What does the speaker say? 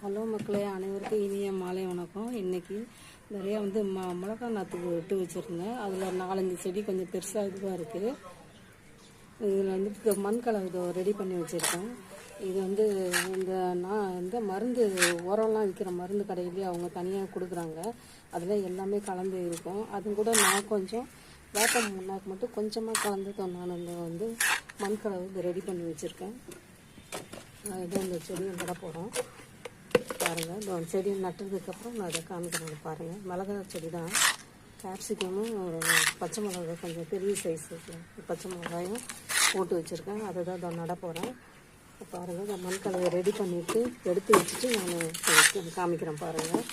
Hello மக்களே அனைவருக்கும் இனிய மாலை வணக்கம். இன்னைக்கு நிறையா வந்து ம மிளகா நாற்றுக்கு விட்டு வச்சுருந்தேன். அதில் நாலஞ்சு செடி கொஞ்சம் பெருசாக இதுவாக இருக்குது இதில் வந்து இப்ப மண் கலவை ரெடி பண்ணி வச்சுருக்கேன். இது வந்து இந்த நான் இந்த மருந்து உரம்லாம் விற்கிற மருந்து கடையிலேயே அவங்க தனியாக கொடுக்குறாங்க. அதில் எல்லாமே கலந்து இருக்கும். அது கூட நான் கொஞ்சம் வேப்ப முன்னாக்கு மட்டும் கொஞ்சமாக கலந்துட்டோம். நான் இந்த வந்து மண் கலவை ரெடி பண்ணி வச்சுருக்கேன். இதை இந்த செடியை நட போகிறோம் பாருங்கள் இந்த செடி நட்டதுக்கப்புறம் நான் அதை காமிக்கிறேன் பாருங்கள் மிளகா செடி தான் கேப்சிகமும் ஒரு பச்சை மிளகாய் கொஞ்சம் பெரிய சைஸ் பச்சை மிளகாயும் போட்டு வச்சுருக்கேன். அதை தான் இதை நட போகிறேன் பாருங்கள் இந்த மண் கலவை ரெடி பண்ணிவிட்டு எடுத்து வச்சுட்டு நான் காமிக்கிறேன் பாருங்கள்